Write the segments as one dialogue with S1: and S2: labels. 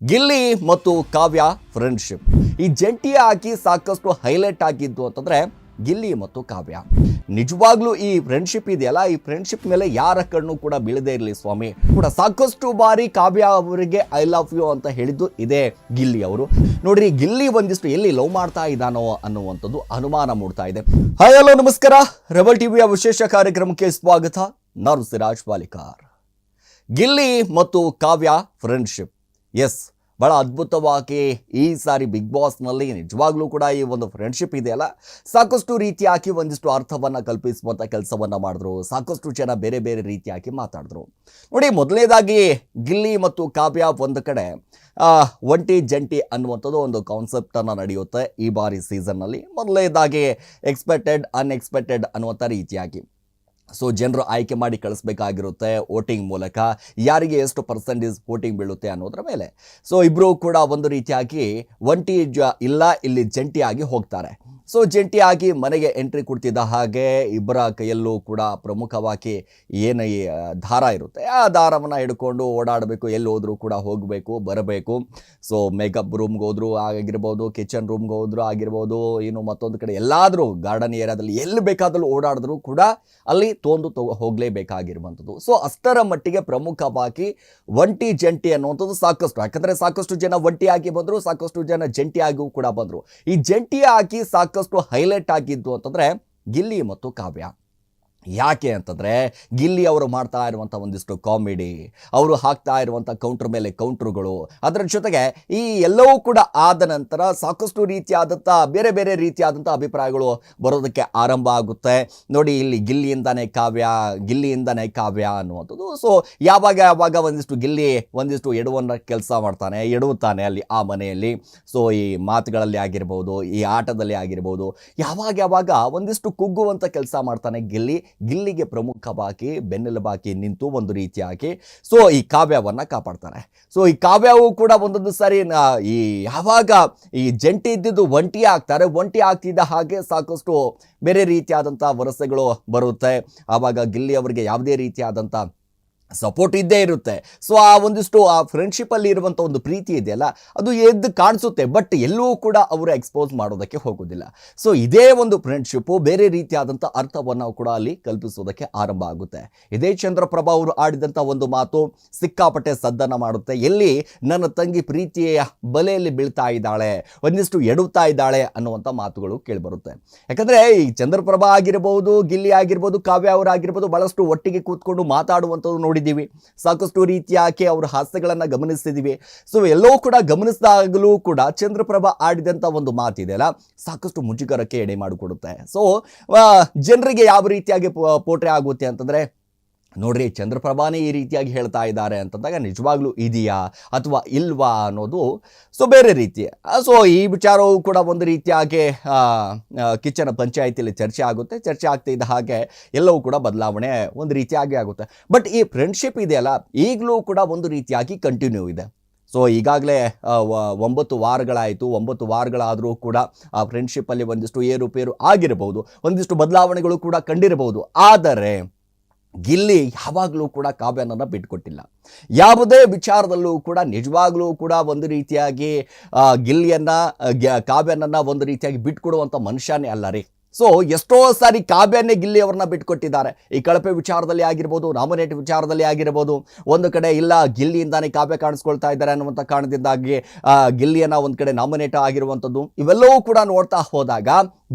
S1: ಗಿಲ್ಲಿ ಮತ್ತು ಕಾವ್ಯ ಫ್ರೆಂಡ್ಶಿಪ್ ಈ ಜಂಟಿ ಹಾಕಿ ಸಾಕಷ್ಟು ಹೈಲೈಟ್ ಆಗಿದ್ದು ಅಂತಂದರೆ ಗಿಲ್ಲಿ ಮತ್ತು ಕಾವ್ಯ. ನಿಜವಾಗ್ಲೂ ಈ ಫ್ರೆಂಡ್ಶಿಪ್ ಇದೆಯಲ್ಲ? ಈ ಫ್ರೆಂಡ್ಶಿಪ್ ಮೇಲೆ ಯಾರ ಕಣ್ಣು ಕೂಡ ಬೀಳದೇ ಇರಲಿ ಸ್ವಾಮಿ. ಕೂಡ ಸಾಕಷ್ಟು ಬಾರಿ ಕಾವ್ಯ ಅವರಿಗೆ ಐ ಲವ್ ಯು ಅಂತ ಹೇಳಿದ್ದು ಇದೇ ಗಿಲ್ಲಿ ಅವರು. ನೋಡ್ರಿ, ಗಿಲ್ಲಿ ಒಂದಿಷ್ಟು ಎಲ್ಲಿ ಲವ್ ಮಾಡ್ತಾ ಇದ್ದಾನೋ ಅನ್ನುವಂಥದ್ದು ಅನುಮಾನ ಮೂಡ್ತಾ ಇದೆ. ಹಾಯ್ ಹಲೋ ನಮಸ್ಕಾರ. ರೆಬಲ್ ಟಿವಿಯ ವಿಶೇಷ ಕಾರ್ಯಕ್ರಮಕ್ಕೆ ಸ್ವಾಗತ. ನಾನು ಸಿರಾಜ್ ಪಾಲಿಕಾರ್. ಗಿಲ್ಲಿ ಮತ್ತು ಕಾವ್ಯ ಫ್ರೆಂಡ್ಶಿಪ್ ಎಸ್ ಬಹಳ ಅದ್ಭುತವಾಗಿ ಈ ಸಾರಿ ಬಿಗ್ ಬಾಸ್ನಲ್ಲಿ ನಿಜವಾಗ್ಲೂ ಕೂಡ ಈ ಒಂದು ಫ್ರೆಂಡ್ಶಿಪ್ ಇದೆಯಲ್ಲ ಸಾಕಷ್ಟು ರೀತಿಯಾಗಿ ಒಂದಿಷ್ಟು ಅರ್ಥವನ್ನು ಕಲ್ಪಿಸುವಂಥ ಕೆಲಸವನ್ನು ಮಾಡಿದ್ರು. ಸಾಕಷ್ಟು ಜನ ಬೇರೆ ಬೇರೆ ರೀತಿಯಾಗಿ ಮಾತಾಡಿದ್ರು. ನೋಡಿ, ಮೊದಲನೇದಾಗಿ ಗಿಲ್ಲಿ ಮತ್ತು ಕಾವ್ಯ ಒಂದು ಕಡೆ ಒಂಟಿ ಜಂಟಿ ಅನ್ನುವಂಥದ್ದು ಒಂದು ಕಾನ್ಸೆಪ್ಟನ್ನು ನಡೆಯುತ್ತೆ ಈ ಬಾರಿ ಸೀಸನ್ನಲ್ಲಿ ಮೊದಲನೇದಾಗಿ ಎಕ್ಸ್ಪೆಕ್ಟೆಡ್ ಅನ್ಎಕ್ಸ್ಪೆಕ್ಟೆಡ್ ಅನ್ನುವಂಥ ರೀತಿಯಾಗಿ ಸೊ ಜನರು ಆಯ್ಕೆ ಮಾಡಿ ಕಳಿಸ್ಬೇಕಾಗಿರುತ್ತೆ ವೋಟಿಂಗ್ ಮೂಲಕ. ಯಾರಿಗೆ ಎಷ್ಟು ಪರ್ಸೆಂಟೇಜ್ ವೋಟಿಂಗ್ ಬೀಳುತ್ತೆ ಅನ್ನೋದ್ರ ಮೇಲೆ. ಸೊ ಇಬ್ಬರು ಕೂಡ ಒಂದು ರೀತಿಯಾಗಿ ಒಂಟಿ ಇಲ್ಲ, ಇಲ್ಲಿ ಜಂಟಿಯಾಗಿ ಹೋಗ್ತಾರೆ. ಸೊ ಜಂಟಿಯಾಗಿ ಮನೆಗೆ ಎಂಟ್ರಿ ಕೊಡ್ತಿದ್ದ ಹಾಗೆ ಇಬ್ಬರ ಕೈಯಲ್ಲೂ ಕೂಡ ಪ್ರಮುಖವಾಗಿ ಏನು ಈ ದಾರ ಇರುತ್ತೆ. ಆ ದಾರವನ್ನು ಹಿಡ್ಕೊಂಡು ಓಡಾಡಬೇಕು, ಎಲ್ಲಿ ಹೋದರೂ ಕೂಡ ಹೋಗಬೇಕು, ಬರಬೇಕು. ಸೊ ಮೇಕಪ್ ರೂಮ್ಗೆ ಹೋದರೂ ಆಗಿರ್ಬೋದು ಕಿಚನ್ ರೂಮ್ಗೆ ಹೋದರೂ ಆಗಿರ್ಬೋದು ಏನು ಮತ್ತೊಂದು ಕಡೆ ಎಲ್ಲಾದರೂ ಗಾರ್ಡನ್ ಏರಿಯಾದಲ್ಲಿ ಎಲ್ಲಿ ಬೇಕಾದರೂ ಓಡಾಡಿದ್ರು ಕೂಡ ಅಲ್ಲಿ ತೋಂದು ತೊ ಹೋಗಲೇಬೇಕಾಗಿರುವಂಥದ್ದು. ಸೊ ಅಷ್ಟರ ಮಟ್ಟಿಗೆ ಪ್ರಮುಖವಾಗಿ ಒಂಟಿ ಜಂಟಿ ಅನ್ನುವಂಥದ್ದು ಸಾಕಷ್ಟು. ಯಾಕಂದರೆ ಸಾಕಷ್ಟು ಜನ ಒಂಟಿಯಾಗಿ ಬಂದರು, ಸಾಕಷ್ಟು ಜನ ಜಂಟಿಯಾಗಿಯೂ ಕೂಡ ಬಂದರು. ಈ ಜಂಟಿಯಾಗಿ ಸಾಕಷ್ಟು ಹೈಲೈಟ್ ಆಗಿದ್ದು ಅಂತಂದರೆ ಗಿಲ್ಲಿ ಮತ್ತು ಕಾವ್ಯ. ಯಾಕೆ ಅಂತಂದರೆ ಗಿಲ್ಲಿ ಅವರು ಮಾಡ್ತಾ ಇರುವಂಥ ಒಂದಿಷ್ಟು ಕಾಮಿಡಿ, ಅವರು ಹಾಕ್ತಾ ಇರುವಂಥ ಕೌಂಟ್ರ್ ಮೇಲೆ ಕೌಂಟ್ರುಗಳು ಅದರ ಜೊತೆಗೆ ಈ ಎಲ್ಲವೂ ಕೂಡ ಆದ ನಂತರ ಸಾಕಷ್ಟು ರೀತಿಯಾದಂಥ ಬೇರೆ ಬೇರೆ ರೀತಿಯಾದಂಥ ಅಭಿಪ್ರಾಯಗಳು ಬರೋದಕ್ಕೆ ಆರಂಭ ಆಗುತ್ತೆ. ನೋಡಿ, ಇಲ್ಲಿ ಗಿಲ್ಲಿಯಿಂದಾನೇ ಕಾವ್ಯ ಗಿಲ್ಲಿಯಿಂದಾನೇ ಕಾವ್ಯ ಅನ್ನುವಂಥದ್ದು. ಸೊ ಯಾವಾಗ ಯಾವಾಗ ಒಂದಿಷ್ಟು ಗಿಲ್ಲಿ ಒಂದಿಷ್ಟು ಎಡುವನ್ನ ಕೆಲಸ ಮಾಡ್ತಾನೆ ಎಡುತ್ತಾನೆ ಅಲ್ಲಿ ಆ ಮನೆಯಲ್ಲಿ. ಸೊ ಈ ಮಾತುಗಳಲ್ಲಿ ಆಗಿರ್ಬೋದು, ಈ ಆಟದಲ್ಲಿ ಆಗಿರ್ಬೋದು, ಯಾವಾಗ ಯಾವಾಗ ಒಂದಿಷ್ಟು ಕುಗ್ಗುವಂಥ ಕೆಲಸ ಮಾಡ್ತಾನೆ ಗಿಲ್ಲಿ. ಗಿಲ್ಲಿಗೆ ಪ್ರಮುಖವಾಗಿ ಬೆನ್ನೆಲುಬಾಗಿ ನಿಂತು ಒಂದು ರೀತಿಯಾಗಿ ಸೊ ಈ ಕಾವ್ಯವನ್ನು ಕಾಪಾಡ್ತಾರೆ. ಸೊ ಈ ಕಾವ್ಯವು ಕೂಡ ಒಂದೊಂದು ಸಾರಿ ಈ ಯಾವಾಗ ಈ ಜಂಟಿ ಇದ್ದಿದ್ದು ಒಂಟಿ ಆಗ್ತಾರೆ. ಒಂಟಿ ಆಗ್ತಿದ್ದ ಹಾಗೆ ಸಾಕಷ್ಟು ಬೇರೆ ರೀತಿಯಾದಂಥ ವರಸೆಗಳು ಬರುತ್ತೆ. ಆವಾಗ ಗಿಲ್ಲಿ ಅವರಿಗೆ ಯಾವುದೇ ರೀತಿಯಾದಂಥ ಸಪೋರ್ಟ್ ಇದ್ದೇ ಇರುತ್ತೆ. ಸೊ ಆ ಒಂದಿಷ್ಟು, ಆ ಫ್ರೆಂಡ್ಶಿಪ್ಪಲ್ಲಿ ಇರುವಂಥ ಒಂದು ಪ್ರೀತಿ ಇದೆಯಲ್ಲ, ಅದು ಎದ್ದು ಕಾಣಿಸುತ್ತೆ ಬಟ್ ಎಲ್ಲೂ ಕೂಡ ಅವರು ಎಕ್ಸ್ಪೋಸ್ ಮಾಡೋದಕ್ಕೆ ಹೋಗೋದಿಲ್ಲ. ಸೊ ಇದೇ ಒಂದು ಫ್ರೆಂಡ್ಶಿಪ್ಪು ಬೇರೆ ರೀತಿಯಾದಂಥ ಅರ್ಥವನ್ನು ಕೂಡ ಅಲ್ಲಿ ಕಲ್ಪಿಸೋದಕ್ಕೆ ಆರಂಭ ಆಗುತ್ತೆ. ಇದೇ ಚಂದ್ರಪ್ರಭಾ ಅವರು ಆಡಿದಂಥ ಒಂದು ಮಾತು, ಸಿಕ್ಕಾಪಟ್ಟೆ ಸದ್ದನ್ನು ಮಾಡುತ್ತೆ. ಎಲ್ಲಿ ನನ್ನ ತಂಗಿ ಪ್ರೀತಿಯ ಬಲೆಯಲ್ಲಿ ಬೀಳ್ತಾ ಇದ್ದಾಳೆ, ಒಂದಿಷ್ಟು ಎಡುತ್ತಾ ಇದ್ದಾಳೆ ಅನ್ನುವಂಥ ಮಾತುಗಳು ಕೇಳಿಬರುತ್ತೆ. ಯಾಕಂದರೆ, ಈ ಚಂದ್ರಪ್ರಭಾ ಆಗಿರ್ಬೋದು, ಗಿಲ್ಲಿ ಆಗಿರ್ಬೋದು, ಕಾವ್ಯ ಅವರಾಗಿರ್ಬೋದು, ಬಹಳಷ್ಟು ಒಟ್ಟಿಗೆ ಕೂತ್ಕೊಂಡು ಮಾತಾಡುವಂಥದ್ದು ನೋಡಿದ್ದೀವಿ. ಸಾಕಷ್ಟು ರೀತಿಯಾಗಿ ಅವರ ಹಾಸ್ಯಗಳನ್ನು ಗಮನಿಸ್ತಿದ್ದೀವಿ. ಸೊ ಎಲ್ಲವೂ ಕೂಡ ಗಮನಿಸಿದಾಗಲೂ ಕೂಡ ಚಂದ್ರಪ್ರಭಾ ಆಡಿದಂಥ ಒಂದು ಮಾತಿದೆಯಲ್ಲ ಸಾಕಷ್ಟು ಮುಜುಗರಕ್ಕೆ ಎಡೆ ಮಾಡಿಕೊಡುತ್ತೆ. ಸೊ ಜನರಿಗೆ ಯಾವ ರೀತಿಯಾಗಿ ಪೋಟ್ರೆ ಆಗುತ್ತೆ ಅಂತಂದರೆ ನೋಡ್ರಿ, ಚಂದ್ರಪ್ರಭಾನೇ ಈ ರೀತಿಯಾಗಿ ಹೇಳ್ತಾ ಇದ್ದಾರೆ ಅಂತಂದಾಗ ನಿಜವಾಗ್ಲೂ ಇದೆಯಾ ಅಥವಾ ಇಲ್ವಾ ಅನ್ನೋದು ಸೊ ಬೇರೆ ರೀತಿ. ಸೊ ಈ ವಿಚಾರವು ಕೂಡ ಒಂದು ರೀತಿಯಾಗಿ ಕಿಚ್ಚನ ಪಂಚಾಯಿತಿಯಲ್ಲಿ ಚರ್ಚೆ ಆಗುತ್ತೆ. ಚರ್ಚೆ ಆಗ್ತಿದ್ದ ಹಾಗೆ ಎಲ್ಲವೂ ಕೂಡ ಬದಲಾವಣೆ ಒಂದು ರೀತಿಯಾಗಿ ಆಗುತ್ತೆ. ಬಟ್ ಈ ಫ್ರೆಂಡ್ಶಿಪ್ ಇದೆಯಲ್ಲ, ಈಗಲೂ ಕೂಡ ಒಂದು ರೀತಿಯಾಗಿ ಕಂಟಿನ್ಯೂ ಇದೆ. ಸೊ ಈಗಾಗಲೇ ಒಂಬತ್ತು ವಾರಗಳಾಯಿತು. ಒಂಬತ್ತು ವಾರಗಳಾದರೂ ಕೂಡ ಆ ಫ್ರೆಂಡ್ಶಿಪ್ಪಲ್ಲಿ ಒಂದಿಷ್ಟು ಏರುಪೇರು ಆಗಿರಬಹುದು. ಒಂದಿಷ್ಟು ಬದಲಾವಣೆಗಳು ಕೂಡ ಕಂಡಿರಬಹುದು. ಆದರೆ ಗಿಲ್ಲಿ ಯಾವಾಗಲೂ ಕೂಡ ಕಾವ್ಯನನ್ನು ಬಿಟ್ಕೊಟ್ಟಿಲ್ಲ. ಯಾವುದೇ ವಿಚಾರದಲ್ಲೂ ಕೂಡ, ನಿಜವಾಗಲೂ ಕೂಡ ಒಂದು ರೀತಿಯಾಗಿ ಗಿಲ್ಲಿಯನ್ನು ಕಾವ್ಯನನ್ನು ಒಂದು ರೀತಿಯಾಗಿ ಬಿಟ್ಕೊಡುವಂಥ ಮನುಷ್ಯನೇ ಅಲ್ಲ ರೀ. ಸೊ ಎಷ್ಟೋ ಸಾರಿ ಕಾವ್ಯನೇ ಗಿಲ್ಲಿ ಅವ್ರನ್ನ ಬಿಟ್ಕೊಟ್ಟಿದ್ದಾರೆ. ಈ ಕಳಪೆ ವಿಚಾರದಲ್ಲಿ ಆಗಿರ್ಬೋದು ನಾಮಿನೇಟ್ ವಿಚಾರದಲ್ಲಿ ಆಗಿರ್ಬೋದು, ಒಂದು ಕಡೆ ಇಲ್ಲ, ಗಿಲ್ಲಿಯಿಂದಾನೇ ಕಾವ್ಯ ಕಾಣಿಸ್ಕೊಳ್ತಾ ಇದ್ದಾರೆ ಅನ್ನುವಂಥ ಕಾರಣದಿಂದಾಗಿ ಗಿಲ್ಲಿಯನ್ನು ಒಂದು ಕಡೆ ನಾಮಿನೇಟ್ ಆಗಿರುವಂಥದ್ದು. ಇವೆಲ್ಲವೂ ಕೂಡ ನೋಡ್ತಾ ಹೋದಾಗ,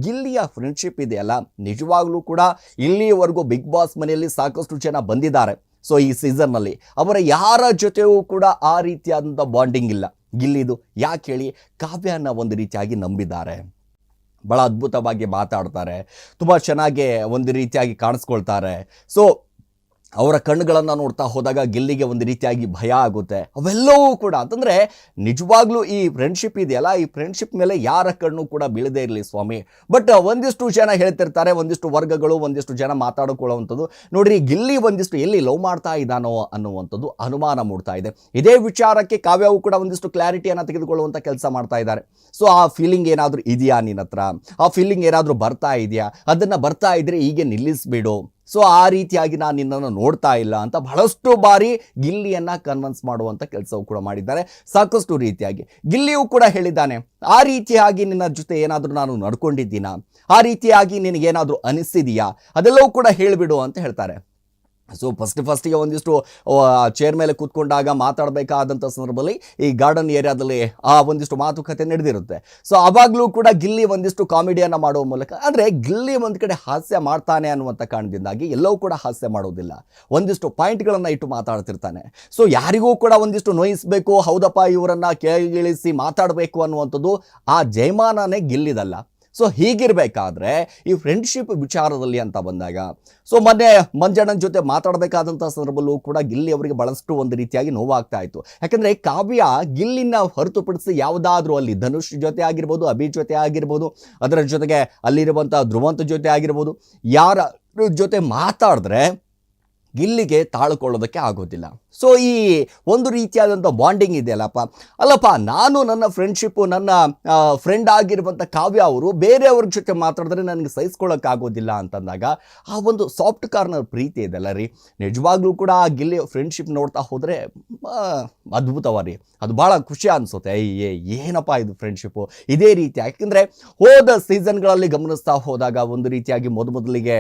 S1: ಗಿಲ್ಲಿಯ ಫ್ರೆಂಡ್ಶಿಪ್ ಇದೆಯಲ್ಲ? ನಿಜವಾಗ್ಲೂ ಕೂಡ ಇಲ್ಲಿಯವರೆಗೂ ಬಿಗ್ ಬಾಸ್ ಮನೆಯಲ್ಲಿ ಸಾಕಷ್ಟು ಜನ ಬಂದಿದ್ದಾರೆ. ಸೊ ಈ ಸೀಸನ್ನಲ್ಲಿ ಅವರ ಯಾರ ಜೊತೆಯೂ ಕೂಡ ಆ ರೀತಿಯಾದಂಥ ಬಾಂಡಿಂಗ್ ಇಲ್ಲ. ಗಿಲ್ಲಿದು ಯಾಕೆ ಹೇಳಿ ಕಾವ್ಯನ ಒಂದು ರೀತಿಯಾಗಿ ನಂಬಿದ್ದಾರೆ. ಭಾಳ ಅದ್ಭುತವಾಗಿ ಮಾತಾಡ್ತಾರೆ. ತುಂಬ ಚೆನ್ನಾಗಿ ಒಂದು ರೀತಿಯಾಗಿ ಕಾಣಿಸ್ಕೊಳ್ತಾರೆ. ಸೊ ಅವರ ಕಣ್ಣುಗಳನ್ನು ನೋಡ್ತಾ ಹೋದಾಗ ಗಿಲ್ಲಿಗೆ ಒಂದು ರೀತಿಯಾಗಿ ಭಯ ಆಗುತ್ತೆ. ಅವೆಲ್ಲವೂ ಕೂಡ ಅಂತಂದರೆ ನಿಜವಾಗ್ಲೂ ಈ ಫ್ರೆಂಡ್ಶಿಪ್ ಇದೆಯಲ್ಲ? ಈ ಫ್ರೆಂಡ್ಶಿಪ್ ಮೇಲೆ ಯಾರ ಕಣ್ಣು ಕೂಡ ಬೀಳದೇ ಇರಲಿ ಸ್ವಾಮಿ? ಬಟ್ ಒಂದಿಷ್ಟು ಜನ ಹೇಳ್ತಿರ್ತಾರೆ, ಒಂದಿಷ್ಟು ವರ್ಗಗಳು, ಒಂದಿಷ್ಟು ಜನ ಮಾತಾಡಿಕೊಳ್ಳುವಂಥದ್ದು. ನೋಡ್ರಿ, ಗಿಲ್ಲಿ ಒಂದಿಷ್ಟು ಎಲ್ಲಿ ಲವ್ ಮಾಡ್ತಾ ಇದ್ದಾನೋ ಅನ್ನುವಂಥದ್ದು ಅನುಮಾನ ಮೂಡ್ತಾ ಇದೆ. ಇದೇ ವಿಚಾರಕ್ಕೆ ಕಾವ್ಯವು ಕೂಡ ಒಂದಿಷ್ಟು ಕ್ಲಾರಿಟಿಯನ್ನು ತೆಗೆದುಕೊಳ್ಳುವಂಥ ಕೆಲಸ ಮಾಡ್ತಾ ಇದ್ದಾರೆ. ಸೊ ಆ ಫೀಲಿಂಗ್ ಏನಾದರೂ ಇದೆಯಾ ನಿನ್ನ ಆ ಫೀಲಿಂಗ್ ಏನಾದರೂ ಬರ್ತಾ ಇದೆಯಾ? ಅದನ್ನು ಬರ್ತಾ ಇದ್ರೆ ಹೀಗೆ ನಿಲ್ಲಿಸ್ಬಿಡು. ಸೊ ಆ ರೀತಿಯಾಗಿ ನಾನು ನಿನ್ನನ್ನು ನೋಡ್ತಾ ಇಲ್ಲ ಅಂತ ಬಹಳಷ್ಟು ಬಾರಿ ಗಿಲ್ಲಿಯನ್ನು ಕನ್ವಿನ್ಸ್ ಮಾಡುವಂಥ ಕೆಲಸವು ಕೂಡ ಮಾಡಿದ್ದಾರೆ. ಸಾಕಷ್ಟು ರೀತಿಯಾಗಿ. ಗಿಲ್ಲಿಯೂ ಕೂಡ ಹೇಳಿದ್ದಾನೆ, ಆ ರೀತಿಯಾಗಿ ನಿನ್ನ ಜೊತೆ ಏನಾದರೂ ನಾನು ನಡ್ಕೊಂಡಿದ್ದೀನಾ? ಆ ರೀತಿಯಾಗಿ ನಿನಗೇನಾದರೂ ಅನಿಸಿದೆಯಾ? ಅದೆಲ್ಲವೂ ಕೂಡ ಹೇಳಿಬಿಡು ಅಂತ ಹೇಳ್ತಾರೆ. ಸೊ ಫಸ್ಟ್ ಫಸ್ಟಿಗೆ ಒಂದಿಷ್ಟು ಚೇರ್ ಮೇಲೆ ಕೂತ್ಕೊಂಡಾಗ ಮಾತಾಡಬೇಕಾದಂಥ ಸಂದರ್ಭದಲ್ಲಿ ಈ ಗಾರ್ಡನ್ ಏರಿಯಾದಲ್ಲಿ ಆ ಒಂದಿಷ್ಟು ಮಾತುಕತೆ ನಡೆದಿರುತ್ತೆ. ಸೊ ಅವಾಗಲೂ ಕೂಡ ಗಿಲ್ಲಿ ಒಂದಿಷ್ಟು ಕಾಮಿಡಿಯನ್ನು ಮಾಡುವ ಮೂಲಕ ಅಂದರೆ ಗಿಲ್ಲಿ ಒಂದು ಕಡೆ ಹಾಸ್ಯ ಮಾಡ್ತಾನೆ ಅನ್ನುವಂಥ ಕಾರಣದಿಂದಾಗಿ ಎಲ್ಲವೂ ಕೂಡ ಹಾಸ್ಯ ಮಾಡೋದಿಲ್ಲ. ಒಂದಿಷ್ಟು ಪಾಯಿಂಟ್ಗಳನ್ನು ಇಟ್ಟು ಮಾತಾಡ್ತಿರ್ತಾನೆ. ಸೊ ಯಾರಿಗೂ ಕೂಡ ಒಂದಿಷ್ಟು ನೋಯಿಸಬೇಕು, ಹೌದಪ್ಪ, ಇವರನ್ನು ಕೇಳಿಸಿ ಮಾತಾಡಬೇಕು ಅನ್ನುವಂಥದ್ದು ಆ ಜಯಮಾನನೇ ಗಿಲ್ಲಿದಲ್ಲ. ಸೊ ಹೀಗಿರಬೇಕಾದ್ರೆ ಈ ಫ್ರೆಂಡ್ಶಿಪ್ ವಿಚಾರದಲ್ಲಿ ಅಂತ ಬಂದಾಗ ಸೊ ಮೊನ್ನೆ ಮಂಜಣ್ಣನ ಜೊತೆ ಮಾತಾಡಬೇಕಾದಂಥ ಸಂದರ್ಭದಲ್ಲೂ ಕೂಡ ಗಿಲ್ಲಿ ಅವರಿಗೆ ಬಹಳಷ್ಟು ಒಂದು ರೀತಿಯಾಗಿ ನೋವಾಗ್ತಾ ಇತ್ತು. ಯಾಕಂದರೆ ಕಾವ್ಯ ಗಿಲ್ಲಿನ ಹೊರತುಪಡಿಸಿ ಯಾವುದಾದ್ರೂ ಅಲ್ಲಿ ಧನುಷ್ ಜೊತೆ ಆಗಿರ್ಬೋದು, ಅಭಿ ಜೊತೆ ಆಗಿರ್ಬೋದು, ಅದರ ಜೊತೆಗೆ ಅಲ್ಲಿರುವಂಥ ಧ್ರುವಂತ ಜೊತೆ ಆಗಿರ್ಬೋದು, ಯಾರ ಜೊತೆ ಮಾತಾಡಿದ್ರೆ ಗಿಲ್ಲಿಗೆ ತಾಳ್ಕೊಳ್ಳೋದಕ್ಕೆ ಆಗೋದಿಲ್ಲ. ಸೊ ಈ ಒಂದು ರೀತಿಯಾದಂಥ ಬಾಂಡಿಂಗ್ ಇದೆಯಲ್ಲಪ್ಪ. ಅಲ್ಲಪ್ಪ, ನಾನು ನನ್ನ ಫ್ರೆಂಡ್ಶಿಪ್ಪು ನನ್ನ ಫ್ರೆಂಡ್ ಆಗಿರುವಂಥ ಕಾವ್ಯ ಅವರು ಬೇರೆಯವ್ರ ಜೊತೆ ಮಾತಾಡಿದ್ರೆ ನನಗೆ ಸಹಿಸ್ಕೊಳ್ಳೋಕ್ಕಾಗೋದಿಲ್ಲ ಅಂತಂದಾಗ ಆ ಒಂದು ಸಾಫ್ಟ್ ಕಾರ್ನರ್ ಪ್ರೀತಿ ಇದೆಯಲ್ಲ ರೀ. ನಿಜವಾಗ್ಲೂ ಕೂಡ ಆ ಗಿಲ್ಲಿ ಫ್ರೆಂಡ್ಶಿಪ್ ನೋಡ್ತಾ ಹೋದರೆ ಅದ್ಭುತವ ರೀ ಅದು ಭಾಳ ಖುಷಿ ಅನಿಸುತ್ತೆ. ಅಯ್ಯೇ ಏನಪ್ಪ ಇದು ಫ್ರೆಂಡ್ಶಿಪ್ಪು ಇದೇ ರೀತಿ. ಯಾಕೆಂದರೆ ಹೋದ ಸೀಸನ್ಗಳಲ್ಲಿ ಗಮನಿಸ್ತಾ ಹೋದಾಗ ಒಂದು ರೀತಿಯಾಗಿ ಮೊದಮೊದಲಿಗೆ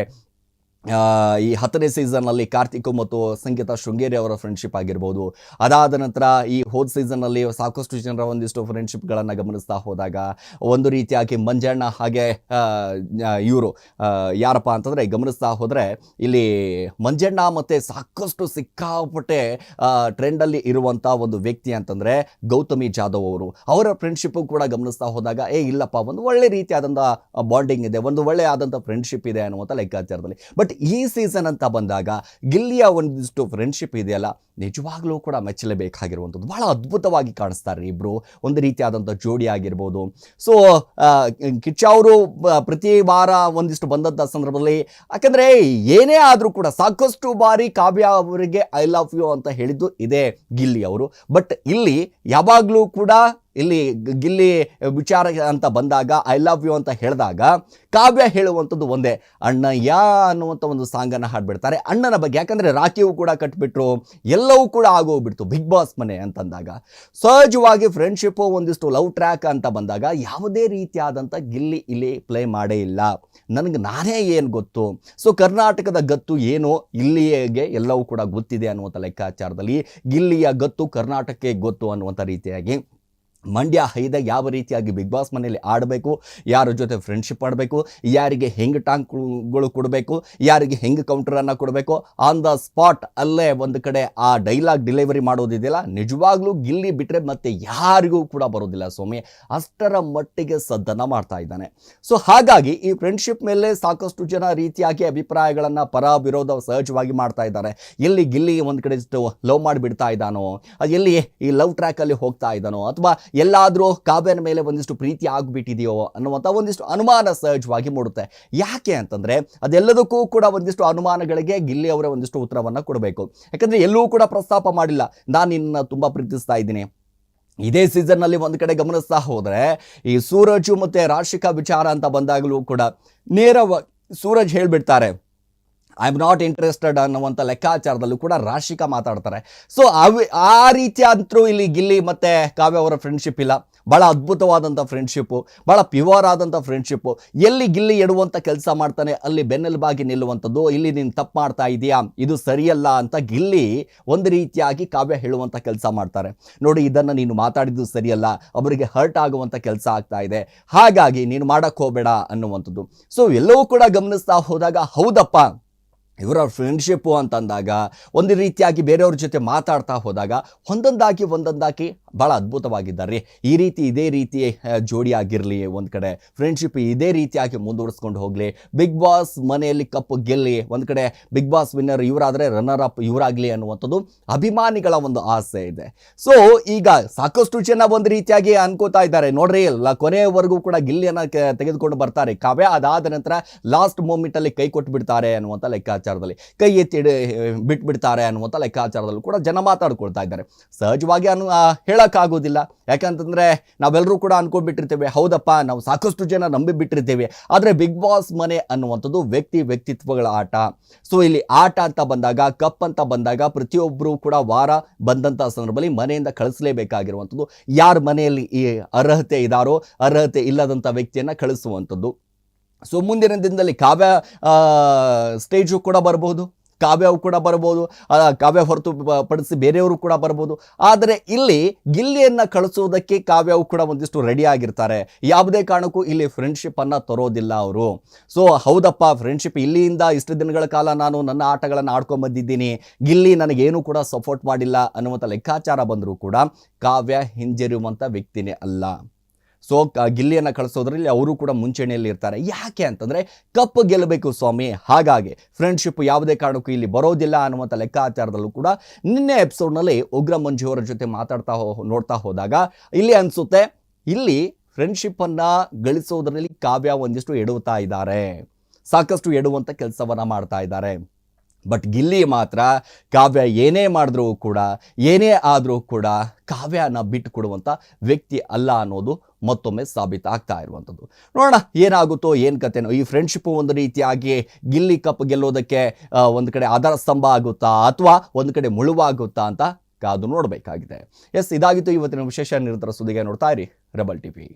S1: ಈ ಹತ್ತನೇ ಸೀಸನ್ನಲ್ಲಿ ಕಾರ್ತಿಕ್ ಮತ್ತು ಸಂಗೀತ ಶೃಂಗೇರಿ ಅವರ ಫ್ರೆಂಡ್ಶಿಪ್ ಆಗಿರ್ಬೋದು. ಅದಾದ ನಂತರ ಈ ಹೋದ ಸೀಸನ್ನಲ್ಲಿ ಸಾಕಷ್ಟು ಜನರ ಒಂದಿಷ್ಟು ಫ್ರೆಂಡ್ಶಿಪ್ಗಳನ್ನು ಗಮನಿಸ್ತಾ ಹೋದಾಗ, ಒಂದು ರೀತಿಯಾಗಿ ಮಂಜಣ್ಣ ಹಾಗೆ ಇವರು ಯಾರಪ್ಪ ಅಂತಂದರೆ ಗಮನಿಸ್ತಾ ಹೋದರೆ ಇಲ್ಲಿ ಮಂಜಣ್ಣ ಮತ್ತು ಸಾಕಷ್ಟು ಸಿಕ್ಕಾಪಟ್ಟೆ ಟ್ರೆಂಡಲ್ಲಿ ಇರುವಂಥ ಒಂದು ವ್ಯಕ್ತಿ ಅಂತಂದರೆ ಗೌತಮಿ ಜಾಧವ್ ಅವರು. ಅವರ ಫ್ರೆಂಡ್ಶಿಪ್ಪು ಕೂಡ ಗಮನಿಸ್ತಾ ಹೋದಾಗ, ಏ, ಇಲ್ಲಪ್ಪ, ಒಂದು ಒಳ್ಳೆ ರೀತಿಯಾದಂಥ ಬಾಂಡಿಂಗ್ ಇದೆ, ಒಂದು ಒಳ್ಳೆಯ ಆದಂಥ ಫ್ರೆಂಡ್ಶಿಪ್ ಇದೆ ಅನ್ನುವಂಥ ಲೆಕ್ಕಾಚಾರದಲ್ಲಿ. ಬಟ್ ಈ ಸೀಸನ್ ಅಂತ ಬಂದಾಗ ಗಿಲ್ಲಿಯ ಒಂದಿಷ್ಟು ಫ್ರೆಂಡ್ಶಿಪ್ ಇದೆಯಲ್ಲ, ನಿಜವಾಗ್ಲೂ ಕೂಡ ಮೆಚ್ಚಲೇಬೇಕಾಗಿರುವಂಥದ್ದು. ಬಹಳ ಅದ್ಭುತವಾಗಿ ಕಾಣಿಸ್ತಾರೆ ಇಬ್ಬರು ಒಂದು ರೀತಿಯಾದಂಥ ಜೋಡಿ ಆಗಿರ್ಬೋದು. ಸೊ ಕಿಚ್ಚ ಅವರು ಪ್ರತಿ ವಾರ ಒಂದಿಷ್ಟು ಬಂದಂಥ ಸಂದರ್ಭದಲ್ಲಿ, ಯಾಕಂದರೆ ಏನೇ ಆದರೂ ಕೂಡ ಸಾಕಷ್ಟು ಬಾರಿ ಕಾವ್ಯ ಅವರಿಗೆ ಐ ಲವ್ ಯು ಅಂತ ಹೇಳಿದ್ದು ಇದೆ ಗಿಲ್ಲಿ ಅವರು. ಬಟ್ ಇಲ್ಲಿ ಯಾವಾಗಲೂ ಕೂಡ ಇಲ್ಲಿ ಗಿಲ್ಲಿ ವಿಚಾರ ಅಂತ ಬಂದಾಗ ಐ ಲವ್ ಯು ಅಂತ ಹೇಳಿದಾಗ ಕಾವ್ಯ ಹೇಳುವಂಥದ್ದು ಒಂದೇ. ಅಣ್ಣಯ್ಯ ಅನ್ನುವಂಥ ಒಂದು ಸಾಂಗನ್ನು ಹಾಡ್ಬಿಡ್ತಾರೆ. ಅಣ್ಣನ ಬಗ್ಗೆ ಯಾಕಂದರೆ ರಾಖಿಯೂ ಕೂಡ ಕಟ್ಬಿಟ್ರು, ಎಲ್ಲವೂ ಕೂಡ ಆಗೋಗ್ಬಿಡ್ತು. ಬಿಗ್ ಬಾಸ್ ಮನೆ ಅಂತಂದಾಗ. ಸಹಜವಾಗಿ ಫ್ರೆಂಡ್ಶಿಪ್ಪು ಒಂದಿಷ್ಟು ಲವ್ ಟ್ರ್ಯಾಕ್ ಅಂತ ಬಂದಾಗ ಯಾವುದೇ ರೀತಿಯಾದಂಥ ಗಿಲ್ಲಿ ಇಲ್ಲಿ ಪ್ಲೇ ಮಾಡೇ ಇಲ್ಲ. ನನಗೆ ನಾನೇ ಏನು ಗೊತ್ತು? ಸೊ, ಕರ್ನಾಟಕದ ಗತ್ತು ಏನು? ಇಲ್ಲಿಗೆ ಎಲ್ಲವೂ ಕೂಡ ಗೊತ್ತಿದೆ ಅನ್ನುವಂಥ ಲೆಕ್ಕಾಚಾರದಲ್ಲಿ ಗಿಲ್ಲಿಯ ಗತ್ತು ಕರ್ನಾಟಕಕ್ಕೆ ಗೊತ್ತು ಅನ್ನುವಂಥ ರೀತಿಯಾಗಿ ಮಂಡ್ಯ ಹೈದ ಯಾವ ರೀತಿಯಾಗಿ ಬಿಗ್ ಬಾಸ್ ಮನೆಯಲ್ಲಿ ಆಡಬೇಕು, ಯಾರ ಜೊತೆ ಫ್ರೆಂಡ್ಶಿಪ್ ಆಡಬೇಕು ಯಾರಿಗೆ ಹೆಂಗೆ ಟಾಂಕ್ಗಳು ಕೊಡಬೇಕು, ಯಾರಿಗೆ ಹೆಂಗೆ ಕೌಂಟರನ್ನು ಕೊಡಬೇಕು ಆನ್ ದ ಸ್ಪಾಟ್ ಅಲ್ಲೇ ಒಂದು ಕಡೆ ಆ ಡೈಲಾಗ್ ಡೆಲಿವರಿ ಮಾಡೋದಿದೆಯಲ್ಲ ನಿಜವಾಗ್ಲೂ ಗಿಲ್ಲಿ ಬಿಟ್ಟರೆ ಮತ್ತೆ ಯಾರಿಗೂ ಕೂಡ ಬರೋದಿಲ್ಲ ಸ್ವಾಮಿ ಅಷ್ಟರ ಮಟ್ಟಿಗೆ ಸದ್ದನ್ನು ಮಾಡ್ತಾ ಇದ್ದಾನೆ. ಸೊ ಹಾಗಾಗಿ ಈ ಫ್ರೆಂಡ್ಶಿಪ್ ಮೇಲೆ ಸಾಕಷ್ಟು ಜನ ರೀತಿಯಾಗಿ ಅಭಿಪ್ರಾಯಗಳನ್ನು ಪರ ವಿರೋಧ ಸಹಜವಾಗಿ ಮಾಡ್ತಾ ಇದ್ದಾರೆ. ಎಲ್ಲಿ ಗಿಲ್ಲಿ ಒಂದು ಕಡೆ ಲವ್ ಮಾಡಿಬಿಡ್ತಾ ಇದ್ದಾನೋ, ಎಲ್ಲಿ ಈ ಲವ್ ಟ್ರ್ಯಾಕಲ್ಲಿ ಹೋಗ್ತಾ ಇದ್ದಾನೋ, ಅಥವಾ ಎಲ್ಲಾದರೂ ಕಾವ್ಯನ ಮೇಲೆ ಒಂದಿಷ್ಟು ಪ್ರೀತಿ ಆಗಿಬಿಟ್ಟಿದೆಯೋ ಅನ್ನುವಂಥ ಒಂದಿಷ್ಟು ಅನುಮಾನ ಸಹಜವಾಗಿ ಮೂಡುತ್ತೆ. ಯಾಕೆ ಅಂತಂದರೆ ಅದೆಲ್ಲದಕ್ಕೂ ಕೂಡ ಒಂದಿಷ್ಟು ಅನುಮಾನಗಳಿಗೆ ಗಿಲ್ಲಿ ಅವರ ಒಂದಿಷ್ಟು ಉತ್ತರವನ್ನು ಕೊಡಬೇಕು. ಯಾಕಂದರೆ ಎಲ್ಲೂ ಕೂಡ ಪ್ರಸ್ತಾಪ ಮಾಡಿಲ್ಲ. ನಾನು ನಿನ್ನ ತುಂಬ ಪ್ರೀತಿಸ್ತಾ ಇದ್ದೀನಿ. ಇದೇ ಸೀಸನ್ನಲ್ಲಿ ಒಂದು ಕಡೆ ಗಮನಿಸ್ತಾ ಹೋದರೆ, ಈ ಸೂರಜು ಮತ್ತು ರಾಶಿಕಾ ವಿಚಾರ ಅಂತ ಬಂದಾಗಲೂ ಕೂಡ ನೇರವಾಗಿ ಸೂರಜ್ ಹೇಳಿಬಿಡ್ತಾರೆ. ಐ ಆಮ್ ನಾಟ್ ಇಂಟ್ರೆಸ್ಟೆಡ್ ಅನ್ನುವಂಥ ಲೆಕ್ಕಾಚಾರದಲ್ಲೂ ಕೂಡ ರಾಶಿಕಾ ಮಾತಾಡ್ತಾರೆ. ಸೊ ಅವಿ, ಆ ರೀತಿಯ ಅಂತರೂ ಇಲ್ಲಿ ಗಿಲ್ಲಿ ಮತ್ತು ಕಾವ್ಯ ಅವರ ಫ್ರೆಂಡ್ಶಿಪ್ ಇಲ್ಲ. ಭಾಳ ಅದ್ಭುತವಾದಂಥ ಫ್ರೆಂಡ್ಶಿಪ್ಪು ಭಾಳ ಪ್ಯೂರ್ ಆದಂಥ ಫ್ರೆಂಡ್ಶಿಪ್ಪು ಎಲ್ಲಿ ಗಿಲ್ಲಿ ಎಡುವಂಥ ಕೆಲಸ ಮಾಡ್ತಾನೆ, ಅಲ್ಲಿ ಬೆನ್ನೆಲುಬಾಗಿ ನಿಲ್ಲುವಂಥದ್ದು, ಇಲ್ಲಿ ನೀನು ತಪ್ಪು ಮಾಡ್ತಾ ಇದೆಯಾ, ಇದು ಸರಿಯಲ್ಲ ಅಂತ ಗಿಲ್ಲಿ ಒಂದು ರೀತಿಯಾಗಿ ಕಾವ್ಯ ಹೇಳುವಂಥ ಕೆಲಸ ಮಾಡ್ತಾರೆ. ನೋಡಿ, ಇದನ್ನು ನೀನು ಮಾತಾಡಿದ್ದು ಸರಿಯಲ್ಲ, ಅವರಿಗೆ ಹರ್ಟ್ ಆಗುವಂಥ ಕೆಲಸ ಆಗ್ತಾ ಇದೆ, ಹಾಗಾಗಿ ನೀನು ಮಾಡೋಕ್ಕೆ ಹೋಗಬೇಡ ಅನ್ನುವಂಥದ್ದು. ಸೊ ಎಲ್ಲವೂ ಕೂಡ ಗಮನಿಸ್ತಾ ಹೋದಾಗ, ಹೌದಪ್ಪ ಇವರ ಫ್ರೆಂಡ್ಶಿಪ್ಪು ಅಂತಂದಾಗ, ಒಂದು ರೀತಿಯಾಗಿ ಬೇರೆಯವ್ರ ಜೊತೆ ಮಾತಾಡ್ತಾ ಹೋದಾಗ, ಒಂದೊಂದಾಗಿ ಒಂದೊಂದಾಗಿ ಭಾಳ ಅದ್ಭುತವಾಗಿದ್ದಾರೆ. ಈ ರೀತಿ ಇದೇ ರೀತಿ ಜೋಡಿಯಾಗಿರಲಿ ಒಂದು ಕಡೆ ಫ್ರೆಂಡ್ಶಿಪ್ ಇದೇ ರೀತಿಯಾಗಿ ಮುಂದುವರಿಸ್ಕೊಂಡು ಹೋಗಲಿ ಬಿಗ್ ಬಾಸ್ ಮನೆಯಲ್ಲಿ ಕಪ್ ಗೆಲ್ಲಿ, ಒಂದು ಕಡೆ ಬಿಗ್ ಬಾಸ್ ವಿನ್ನರ್ ಇವರಾದರೆ ರನ್ನರ್ ಅಪ್ ಇವರಾಗಲಿ ಅನ್ನುವಂಥದ್ದು ಅಭಿಮಾನಿಗಳ ಒಂದು ಆಸೆ ಇದೆ. ಸೊ ಈಗ ಸಾಕಷ್ಟು ಜನ ಒಂದು ರೀತಿಯಾಗಿ ಅನ್ಕೋತಾ ಇದ್ದಾರೆ. ನೋಡ್ರಿ, ಎಲ್ಲ ಕೊನೆಯವರೆಗೂ ಕೂಡ ಗಿಲ್ಲಿಯನ್ನು ತೆಗೆದುಕೊಂಡು ಬರ್ತಾರೆ. ಕಾವ್ಯ ಅದಾದ ನಂತರ ಲಾಸ್ಟ್ ಮೂಮೆಂಟಲ್ಲಿ ಕೈ ಕೊಟ್ಟು ಬಿಡ್ತಾರೆ ಅನ್ನುವಂಥ ಲೆಕ್ಕಾಚಾರ ಲೆಕ್ಕಾಚಾರದಲ್ಲಿ ಕೈ ಎತ್ತಿ ಬಿಟ್ಬಿಡ್ತಾರೆ ಅನ್ನುವಂಥ ಲೆಕ್ಕಾಚಾರದಲ್ಲೂ ಕೂಡ ಜನ ಮಾತಾಡ್ಕೊಳ್ತಾ ಇದ್ದಾರೆ. ಸಹಜವಾಗಿ ಅನು ಹೇಳೋಕ್ಕಾಗೋದಿಲ್ಲ. ಯಾಕಂತಂದರೆ ನಾವೆಲ್ಲರೂ ಕೂಡ ಅನ್ಕೊಂಡ್ಬಿಟ್ಟಿರ್ತೇವೆ, ಹೌದಪ್ಪ, ನಾವು ಸಾಕಷ್ಟು ಜನ ನಂಬಿ ಬಿಟ್ಟಿರ್ತೇವೆ ಆದರೆ ಬಿಗ್ ಬಾಸ್ ಮನೆ ಅನ್ನುವಂಥದ್ದು ವ್ಯಕ್ತಿ ವ್ಯಕ್ತಿತ್ವಗಳ ಆಟ. ಸೊ ಇಲ್ಲಿ ಆಟ ಅಂತ ಬಂದಾಗ, ಕಪ್ ಅಂತ ಬಂದಾಗ ಪ್ರತಿಯೊಬ್ಬರೂ ಕೂಡ ವಾರ ಬಂದಂಥ ಸಂದರ್ಭದಲ್ಲಿ ಮನೆಯಿಂದ ಕಳಿಸಲೇಬೇಕಾಗಿರುವಂಥದ್ದು, ಯಾರ ಮನೆಯಲ್ಲಿ ಈ ಅರ್ಹತೆ ಇದಾರೋ, ಅರ್ಹತೆ ಇಲ್ಲದಂಥ ವ್ಯಕ್ತಿಯನ್ನು ಕಳಿಸುವಂಥದ್ದು. ಸೊ ಮುಂದಿನ ದಿನದಲ್ಲಿ ಕಾವ್ಯ ಸ್ಟೇಜು ಕೂಡ ಬರಬಹುದು, ಕಾವ್ಯವು ಕೂಡ ಬರ್ಬೋದು ಕಾವ್ಯ ಹೊರತು ಪಡಿಸಿ ಬೇರೆಯವರು ಕೂಡ ಬರ್ಬೋದು ಆದರೆ ಇಲ್ಲಿ ಗಿಲ್ಲಿಯನ್ನು ಕಳಿಸೋದಕ್ಕೆ ಕಾವ್ಯವು ಕೂಡ ಒಂದಿಷ್ಟು ರೆಡಿ ಆಗಿರ್ತಾರೆ. ಯಾವುದೇ ಕಾರಣಕ್ಕೂ ಇಲ್ಲಿ ಫ್ರೆಂಡ್ಶಿಪ್ಪನ್ನು ತರೋದಿಲ್ಲ ಅವರು. ಸೊ ಹೌದಪ್ಪ ಫ್ರೆಂಡ್ಶಿಪ್ ಇಲ್ಲಿಯಿಂದ ಇಷ್ಟು ದಿನಗಳ ಕಾಲ ನಾನು ನನ್ನ ಆಟಗಳನ್ನು ಆಡ್ಕೊಂಬಂದಿದ್ದೀನಿ. ಗಿಲ್ಲಿ ನನಗೇನು ಕೂಡ ಸಪೋರ್ಟ್ ಮಾಡಿಲ್ಲ ಅನ್ನುವಂಥ ಲೆಕ್ಕಾಚಾರ ಬಂದರೂ ಕೂಡ ಕಾವ್ಯ ಹಿಂಜರಿಯುವಂಥ ವ್ಯಕ್ತಿನೇ ಅಲ್ಲ. ಸೊ ಗಿಲ್ಲಿಯನ್ನು ಕಳಿಸೋದ್ರಲ್ಲಿ ಅವರು ಕೂಡ ಮುಂಚೂಣಿಯಲ್ಲಿ ಇರ್ತಾರೆ. ಯಾಕೆ ಅಂತಂದರೆ ಕಪ್ ಗೆಲ್ಲಬೇಕು ಸ್ವಾಮಿ, ಹಾಗಾಗಿ ಫ್ರೆಂಡ್ಶಿಪ್ ಯಾವುದೇ ಕಾರಣಕ್ಕೂ ಇಲ್ಲಿ ಬರೋದಿಲ್ಲ ಅನ್ನುವಂಥ ಲೆಕ್ಕಾಚಾರದಲ್ಲೂ ಕೂಡ ನಿನ್ನೆ ಎಪಿಸೋಡ್ನಲ್ಲಿ ಉಗ್ರ ಮಂಜು ಅವರ ಜೊತೆ ಮಾತಾಡ್ತಾ ನೋಡ್ತಾ ಹೋದಾಗ ಇಲ್ಲಿ ಅನಿಸುತ್ತೆ, ಇಲ್ಲಿ ಫ್ರೆಂಡ್ಶಿಪ್ಪನ್ನು ಗಳಿಸೋದ್ರಲ್ಲಿ ಕಾವ್ಯ ಒಂದಿಷ್ಟು ಎಡುತ್ತಾ ಇದ್ದಾರೆ. ಸಾಕಷ್ಟು ಎಡುವಂಥ ಕೆಲಸವನ್ನು ಮಾಡ್ತಾ ಇದ್ದಾರೆ. ಬಟ್ ಗಿಲ್ಲಿ ಮಾತ್ರ ಕಾವ್ಯ ಏನೇ ಮಾಡಿದ್ರೂ ಕೂಡ, ಏನೇ ಆದರೂ ಕೂಡ ಕಾವ್ಯನ ಬಿಟ್ಟು ಕೊಡುವಂಥ ವ್ಯಕ್ತಿ ಅಲ್ಲ ಅನ್ನೋದು ಮತ್ತೊಮ್ಮೆ ಸಾಬೀತಾಗ್ತಾ ಇರುವಂಥದ್ದು. ನೋಡೋಣ ಏನಾಗುತ್ತೋ, ಏನು ಕತೆನೋ ಈ ಫ್ರೆಂಡ್ಶಿಪ್ಪು ಒಂದು ರೀತಿಯಾಗಿ ಗಿಲ್ಲಿ ಕಪ್ ಗೆಲ್ಲೋದಕ್ಕೆ ಒಂದು ಕಡೆ ಆಧಾರ ಸ್ತಂಭ ಆಗುತ್ತಾ, ಅಥವಾ ಒಂದು ಕಡೆ ಮುಳುವಾಗುತ್ತಾ ಅಂತ ಕಾದು ನೋಡಬೇಕಾಗಿದೆ. ಎಸ್ ಇದಾಗಿತ್ತು ಇವತ್ತಿನ ವಿಶೇಷ ನಿರಂತರ ಸುದ್ದಿಗೆ ನೋಡ್ತಾ ಇರಿ ರೆಬಲ್ ಟಿವಿ